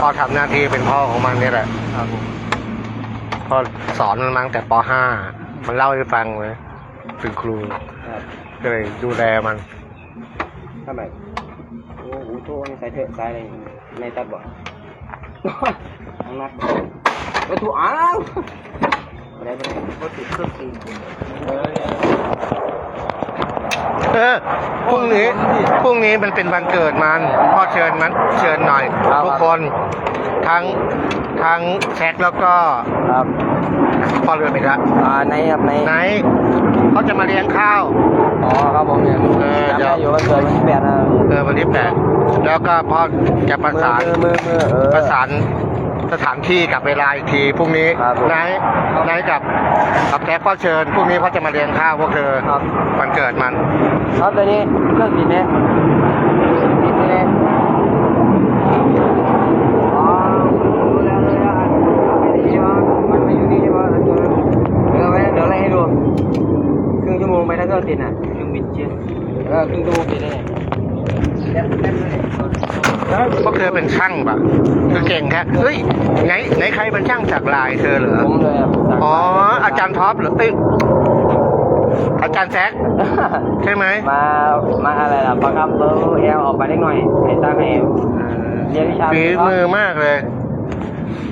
พ่อทำหน้าที่เป็นพ่อของมันเนี่ยแหละครับผมพ่อสอนมันมาตั้งแต่ป .5 มันเล่าให้ฟังเลยเป็นครูครับก็เลยดูแลมันทำไมโอ้โหโทษใส่เถอะใส่อะไรไม่ตัดบ่ทั้งนัดไปถูกอ้าวอะไรไปเลยก็ติดเครื่องตีน เออเออพรุ่งนี้พรุ่งนี้มันเป็นวันเกิดมันพ่อเชิญมันเชิญหน่อยทุกคนทั้งทั้งแซกแล้วก็ครับพ่อเรือไปละอ่าในครับในไหนเขาจะมาเลี้ยงข้าว อ๋อครับผมเนี่ยเออจำเดี๋ยว ได้อยู่ว่าเกิดวันที่แปดนะเออวันที่แปดแล้วก็พ่อจะประสานมือมือมือเออประสาน สถานที่กับเวลาอีกทีพรุ่งนี้ครับผมไหนไหนกับกับแท็กพ่อเชิญพรุ่งนี้พ่อจะมาเลี้ยงข้าวพวกเธอครับวันเกิดมัน ครับตัวนี้เครื่องติดเนี่ยติดเนี่ยอ๋อรู้แล้วรู้แล้วไอ้นี่ใช่ไหมมันไม่อยู่นี่ใช่ไหมอันตัวนั้นเดี๋ยวไว้เดี๋ยวไล่ให้ดูครึ่งชั่วโมงไปถ้าเครื่องติดน่ะเครื่องบิดเชียเออครึ่งชั่วโมงติดได้เลยเต็มเต็มเลย พวกเธอเป็นช่างปะคือเก่งแค่เฮ้ยไหนไหนใครเป็นช่างจากลายเธอเหรอผมเลยอ๋ออาจารย์ท็อปเหรอเอ้ยอาจารย์แซกใช่ไหมมามาอะไรล่ะประคับเบอร์เอลออกไปเล็กหน่อยให้ตั้งให้เรียนวิชาฝีมือมากเลย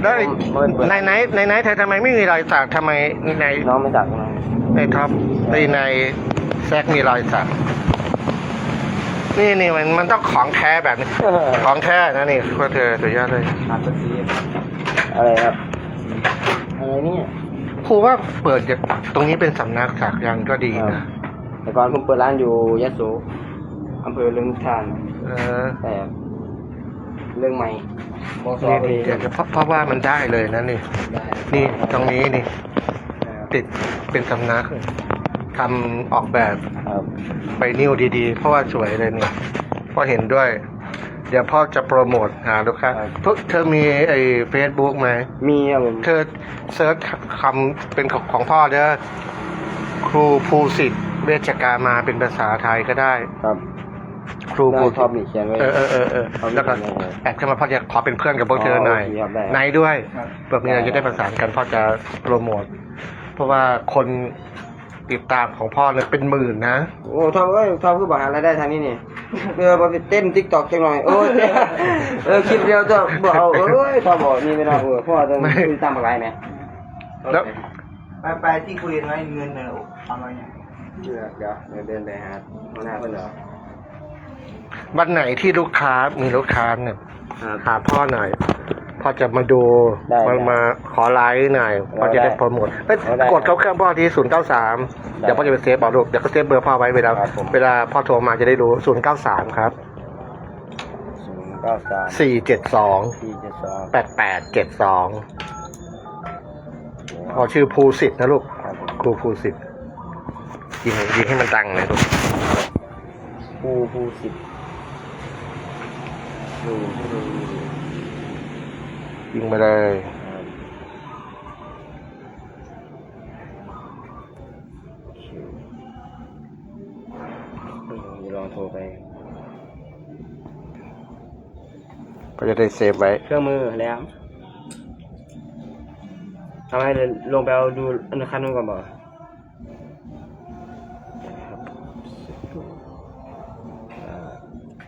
แล้วในไหนในไหนเธอทำไมไม่มีรอยสักทำไมในน้องไม่จักในท็อปในในแซกมีรอยสัก นี่นี่มันมันต้องของแท้แบบนี้ของแท้นะนี่พวกเธอสุดยอดเลยอาตสีอะไรครับอะไรเนี่ยครูว่าเปิดจากตรงนี้เป็นสำนักสักยันต์ก็ดีครันะบแต่ก่อนผมเปิดร้านอยู่ยะโสอำเภอเลืองทานเออแต่เรื่องใหม่มอสนี่เอนี่เดี๋ยวจะเพราะเพราะว่ามันได้เลยนะนี่นี่ตรงนี้นี่ ติดเป็นสำนัก ทำออกแบบครับไปนิ้วดีๆ เพราะว่าสวยเลยนี่พ่อเห็นด้วย เดี๋ยวพ่อจะโปรโมทหาลูกค้าพวกเธอมีไอ้เฟซบุ๊กไหม มีครับผมเธอเซิร์ชคำเป็นของของพ่อเด้อครูภูสิทธิ์เวชกามาเป็นภาษาไทยก็ได้ ครับครูได้ภูชอบนี่เขียนไว้ เออเออเออเออเอาแล้วก็ได้ได้แอดเข้ามาพ่อจะขอเป็นเพื่อนกับพวกเธอหน่อยอ๋อโอเคครับได้ไนท์ด้วยครับแบบนี้เราจะได้ประสานกันพ่อจะโปรโมท เพราะว่าคน ติดตามของพ่อเนี่ยเป็นหมื่นนะโอ้ทอมเอ้ยทอมคือบอกหารายได้ทางนี้นี่เออมาไปเต้นทิกตอกจังหน่อยโอ้ยเออคลิปเดียวจะบอกเอาเอ้ยทอมบอกนี่ไม่ได้เออพ่อจะไม่คุยตามอะไรไหมแล้วไปไปที่คุยกันไว้เงินเนี่ยเอาไว้เนี่ยเดี๋ยวเดี๋ยวเดี๋ยวเดินไปหาหัวหน้าเพื่อนเหรอวันไหนที่ลูกค้ามีลูกค้าเนี่ยครับหาพ่อหน่อย พ่อจะมาดูได้มาได้มาขอไลค์หน่อยพ่อจะได้ได้โปรโมทเอ้ยได้กดเข้าเครื่องพ่อที่ศูนย์เก้าสามได้เดี๋ยวพ่อจะไปเซฟบอกลูกเดี๋ยวก็เซฟเบอร์พ่อไว้เวลาครับผม เวลาพ่อโทรมาจะได้รู้ศูนย์เก้าสามครับศูนย์เก้าสามสี่เจ็ดสองสี่เจ็ดสองแปดแปดเจ็ดสองพอชื่อภูสิทธิ์นะลูก ครับผมครูภูสิทธิ์ยิงยิงให้มันดังเลยลูกภูภูสิบดูดู ยิงไปเลยครับเดี๋ยวลองโทรไป ก็จะได้เซฟไว้ เครื่องมือแล้วทำให้เดินลงไปเอาดูอันคันนู้นก่อนบ่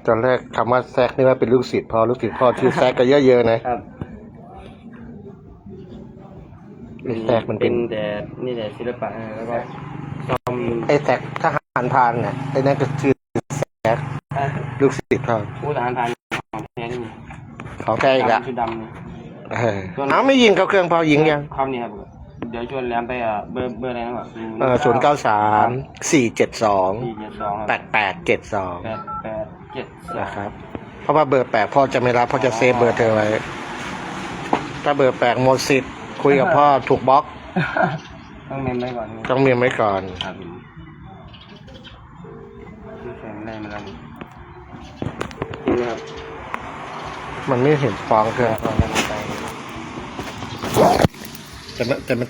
ตอนแรกคำว่าแซกนี่ว่าเป็นลูกศิษย์พอลูกศิษย์พ่อชื่อแซกก็เยอะเยอะๆนะครับ ไอ้แซกมันเป็นแต่ นี่แหละศิลปะนะแล้วก็ซ้อมไอ้แซกทหารพรานเนี่ยไอ้นั่นก็ชื่อแซกลูกศิษย์พ่อผู้ทหารผ่านของแท้นี่ของแท้อีกแล้วชุดดำนี่เออเอาไม่ยิงเขาเครื่องพอยิงยังครับนี่ครับเดี๋ยวชวนแรมไปอะเบอร์เบอร์อะไรนะแบบเออศูนย์เก้าสามสี่เจ็ดสองสี่เจ็ดสองแปดแปดเจ็ดสองแปดแปดเจ็ดสองนะครับ เพราะว่าเบอร์แปลกพ่อจะไม่รับพ่อจะเซฟเบอร์เธอไว้ ถ้าเบอร์แปลกหมดสิทธิ์ คุยกับพ่อถูกบล็อก ต้องเมมไว้ก่อนต้องเมียมไว้ก่อน ครับผมที่แข็งได้มาแล้วนี่จริงไหมครับมันไม่เห็นฟองเครื่องลองกันไป แต่มันแต่มัน